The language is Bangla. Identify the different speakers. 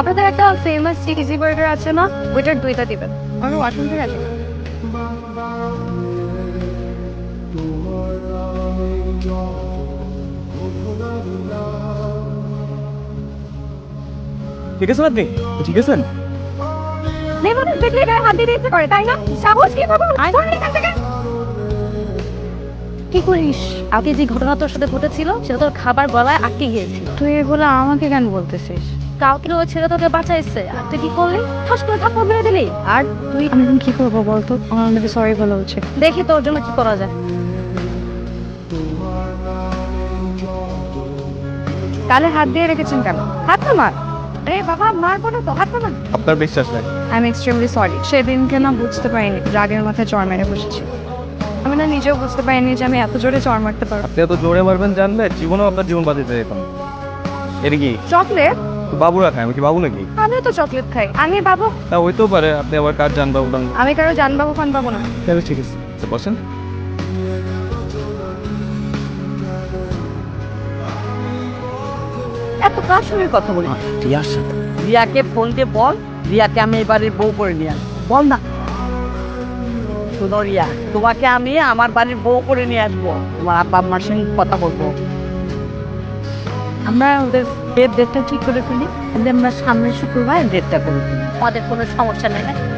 Speaker 1: আপনাদের একটা ফেমাস চিজি বার্গার আছে না? ওইটার দুইটা দিবেন। আমি ওয়াশরুম থেকে আসি।
Speaker 2: ঠিক আছে আপনি? ঠিক আছেন?
Speaker 1: লেমনের দেখলে গায়ে হাত দিতে ইচ্ছে করে তাই না? সাহস কি। কি করিস? আগে যে ঘটনা তোর সাথে ঘটেছিল সেটা তোর খাবার গলায় আটকে গিয়েছিল। তুই এগুলো আমাকে কেন বলতেছিস? কাউকে ওই ছেলে তোকে বাঁচাইছে। আর তুই কি করলি? ঠাস করে থাপ্পড় মেরে দিলি। আর তুই আমি কি করব বলতো? আমার নাকি সরি বলা উচিত। দেখি তোর জন্য কি করা যায়। কালে হাত দিয়ে রেখেছেন কেন? হাত না মার। আরে বাবা মারবো না তো হাত না মার।
Speaker 2: আপনার বিশ্বাস নাই।
Speaker 1: আই এম এক্সট্রিমলি সরি সেদিনকে না বুঝতে পারিনি রাগের মাথায় চড় মেরে বসেছি। আমি না নিজেও বুঝতে পারিনি যে আমি এত জোরে চড় মারতে পারব।
Speaker 2: আপনি এত জোরে মারবেন জানলে জীবনেও আপনার জীবন বাঁচিতে যেতাম এটা কি?
Speaker 1: চকলেট?
Speaker 2: বাবুরা খায় আমি কি বাবু নাকি?
Speaker 1: আমিও তো চকলেট খাই। আমি বাবু?
Speaker 2: তা হইতেও পারে আপনি আবার কার জান বাবু টান
Speaker 1: আমি কারও জান বাবু ফান পাবো না।
Speaker 2: তাহলে ঠিক আছে। তো বসেন।
Speaker 3: এত কার সঙ্গে কথা বলি?
Speaker 4: রিয়ার সাথে।
Speaker 3: রিয়াকে ফোন দিয়ে বল রিয়াকে আমি এবারে বউ করে নিয়ে আসব। বল না। শোনো রিয়া তোমাকে আমি আমার বাড়ির বউ করে নিয়ে আসব। তোমার আব্বা আম্মার সঙ্গে কথা বলব। আমরা ওদের ডেট ডেটটা ঠিক করে ফেলি। আমরা সামনের শুক্রবার ডেটটা করে ফেলি। আমাদের কোনো সমস্যা নেই।